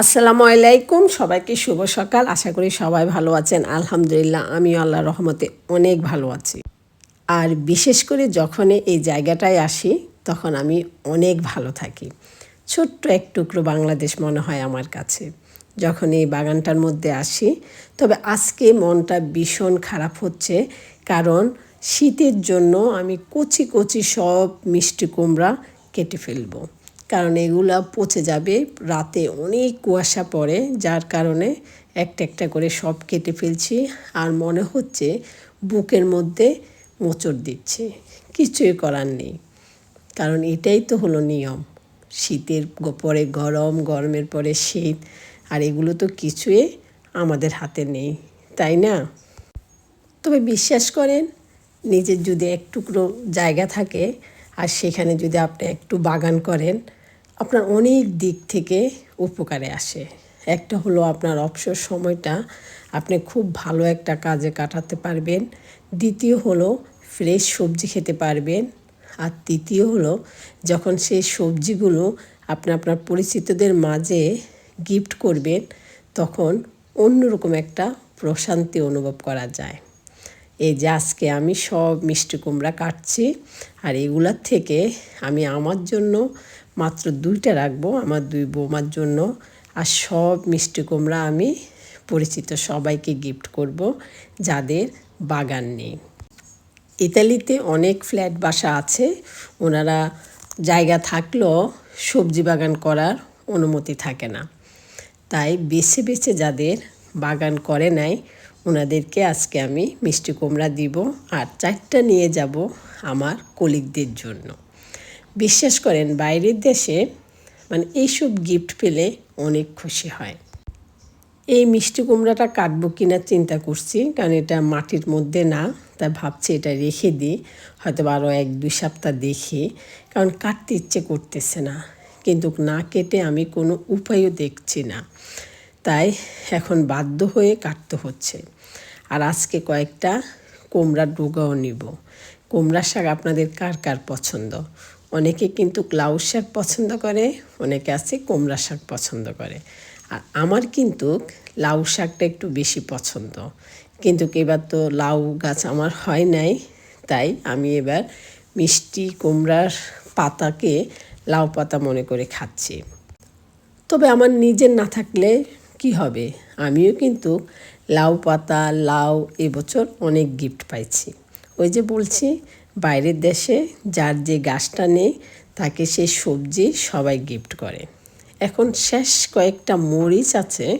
আসসালামু আলাইকুম, সবাইকে শুভ সকাল। আশা করি সবাই ভালো আছেন। আলহামদুলিল্লাহ, আমিও আল্লাহ রহমতে অনেক ভালো আছি। আর বিশেষ করে যখন এই জায়গাটায় আসি, তখন আমি অনেক ভালো থাকি। ছোট্ট এক টুকরো বাংলাদেশ মনে হয় আমার কাছে। যখন এই বাগানটার মধ্যে আসি, তবে আজকে মনটা ভীষণ খারাপ হচ্ছে। কারণ শীতের জন্য আমি কচি কচি সব মিষ্টি কুমড়া কেটে ফেলব। কারণ এগুলা পচে যাবে রাতে অনেক কুয়াশা পড়ে, যার কারণে একটা একটা করে সব কেটে ফেলছি আর মনে হচ্ছে বুকের মধ্যে মোচড় দিচ্ছে। কিছুই করার নেই। কারণ এটাই তো হলো নিয়ম। শীতের পরে গরম, গরমের পরে শীত, আর এগুলো তো কিছুই আমাদের হাতে নেই, তাই না? তবে বিশ্বাস করেন, নিজের যদি এক টুকরো জায়গা থাকে আর সেখানে যদি আপনি একটু বাগান করেন আপনার অনেক দিক থেকে উপকারে আসে। একটা হলো আপনার অবসর সময়টা আপনি খুব ভালো একটা কাজে কাটাতে পারবেন। দ্বিতীয় হলো ফ্রেশ সবজি খেতে পারবেন। আর তৃতীয় হলো যখন সেই সবজিগুলো আপনি আপনার পরিচিতদের মাঝে গিফট করবেন, তখন অন্যরকম একটা প্রশান্তি অনুভব করা যায়। এই যে আজকে আমি সব মিষ্টি কুমড়া কাটছি, আর এগুলার থেকে আমি আমার জন্য মাত্র দুইটা রাখব আমার দুই বৌমার জন্য। আর সব মিষ্টি কুমড়া আমি পরিচিত সবাইকে গিফট করব যাদের বাগান নেই। ইতালিতে অনেক ফ্ল্যাট বাসা আছে। ওনারা জায়গা থাকলেও সবজি বাগান করার অনুমতি থাকে না। তাই বেছে বেছে যাদের বাগান করে নাই, ওনাদেরকে আজকে আমি মিষ্টি কুমড়া দিব। আর চারটা নিয়ে যাব আমার কলিগদের জন্য। বিশ্বাস করেন বাইরের দেশে মানে এইসব গিফট পেলে অনেক খুশি হয়। এই মিষ্টি কুমড়াটা কাটবো কিনা চিন্তা করছি, কারণ এটা মাটির মধ্যে না, তাই ভাবছি এটা রেখে দিই হয়তো আরও এক, দুই সপ্তাহ দেখি, কারণ কাটতে ইচ্ছে করতেছে না। কিন্তু না কেটে আমি কোনো উপায়ও দেখছি না। তাই এখন বাধ্য হয়ে কাটতে হচ্ছে। আর আজকে কয়েকটা কুমড়ার ডোগাও নিব। কুমড়া শাক আপনাদের কার কার পছন্দ? অনেকে কিন্তু লাউ শাক পছন্দ করে, অনেকে আছে কুমড়া শাক পছন্দ করে। আর আমার কিন্তু লাউ শাকটা একটু বেশি পছন্দ। কিন্তু এবার তো লাউ গাছ আমার হয় নাই, তাই আমি এবার মিষ্টি কুমড়ার পাতাকে লাউ পাতা মনে করে খাচ্ছি। তবে আমার নিজের না থাকলে কি হবে? আমিও কিন্তু লাউ পাতা, লাউ এবছর অনেক গিফট পাইছি। ওই যে বলছি বাইরের দেশে যার যে গাছটা নেই, তাকে সে সবজি সবাই গিফট করে। এখন শেষ কয়েকটা মরিচ আছে,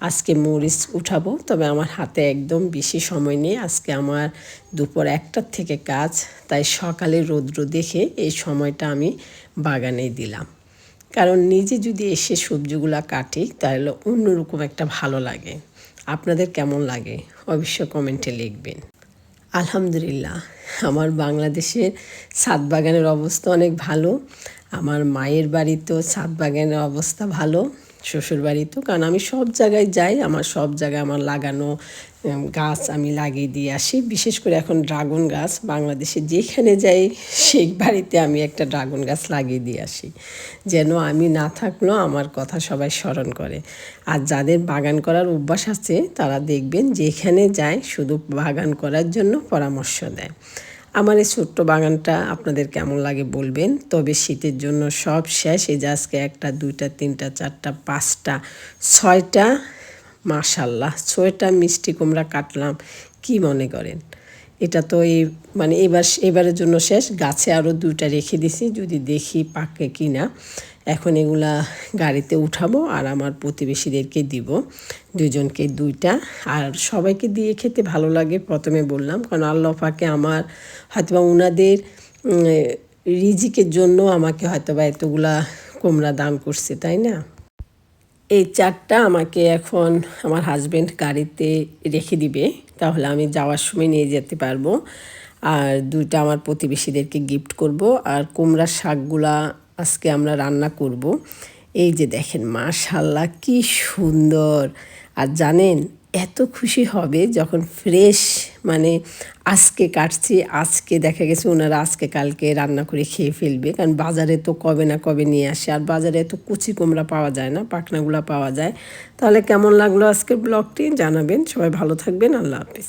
আজকে মরিচ উঠাবো, তবে আমার হাতে একদম বেশি সময় নেই। আজকে আমার দুপুর একটার থেকে কাজ, তাই সকালে রৌদ্র দেখে এই সময়টা আমি বাগানে দিলাম। কারণ নিজে যদি এসে সবজিগুলা কাটি, তাহলে অন্যরকম একটা ভালো লাগে। আপনাদের কেমন লাগে? অবশ্য কমেন্টে লিখবেন। আলহামদুলিল্লাহ, আমার বাংলাদেশের ছাদ বাগানের অবস্থা অনেক ভালো, আমার মায়ের বাড়িতেও ছাদ বাগানের অবস্থা ভালো। শ্বশুর বাড়িতেও কারণ আমি সব জায়গায় যাই, আমার সব জায়গায় আমার লাগানো গাছ আমি লাগিয়ে দিয়ে আসি। বিশেষ করে এখন ড্রাগন গাছ, বাংলাদেশে যেখানে যাই, সেই বাড়িতে আমি একটা ড্রাগন গাছ লাগিয়ে দিয়ে আসি। যেন আমি না থাকলেও আমার কথা সবাই স্মরণ করে। আর যাদের বাগান করার অভ্যাস আছে, তারা দেখবেন যেখানে যায়, শুধু বাগান করার জন্য পরামর্শ দেয়। আমার এই ছোট্ট বাগানটা আপনাদের কেমন লাগে বলবেন। তবে শীতের জন্য সব শেষ। এই যে আজকে একটা, দুইটা, তিনটা, চারটা, পাঁচটা, ছয়টা মাশাল্লাহ ছয়টা মিষ্টি কুমড়া কাটলাম। কি মনে করেন? এটা তো এই মানে এবার, এবারের জন্য শেষ। গাছে আরও দুইটা রেখে দিছি। যদি দেখি পাকে কি না এখন এগুলা গাড়িতে উঠাবো আর আমার প্রতিবেশীদেরকে দিব। দুজনকে দুইটা। আর সবাইকে দিয়ে খেতে ভালো লাগে, প্রথমে বললাম। কারণ আল্লাহ আমার হয়তোবা ওনাদের রিজিকের জন্য আমাকে হয়তো বা এতগুলা কুমড়া দান করছে, তাই না? এই চারটা আমাকে এখন আমার হাজব্যান্ড গাড়িতে রেখে দিবে। তাহলে আমি যাওয়ার সময় নিয়ে যেতে পারব। আর দুইটা আমার প্রতিবেশীদেরকে গিফট করব। আর কুমড়ার শাকগুলা আজকে আমরা রান্না করব। এই যে দেখেন মাশাল্লাহ কি সুন্দর। আর জানেন, এত খুশি হবে যখন ফ্রেশ মানে আজকে কাটছি, আজকে দেখা গেছে ওনারা আজকে কালকে রান্না করে খেয়ে ফেলবে। কারণ বাজারে তো কবে না কবে নিয়ে আসে, আর বাজারে এত কুচি কুমড়া পাওয়া যায় না, পাখনাগুলো পাওয়া যায়। তাহলে কেমন লাগল আজকের ব্লগটি জানাবেন। সবাই ভালো থাকবেন, আল্লাহ হাফিজ।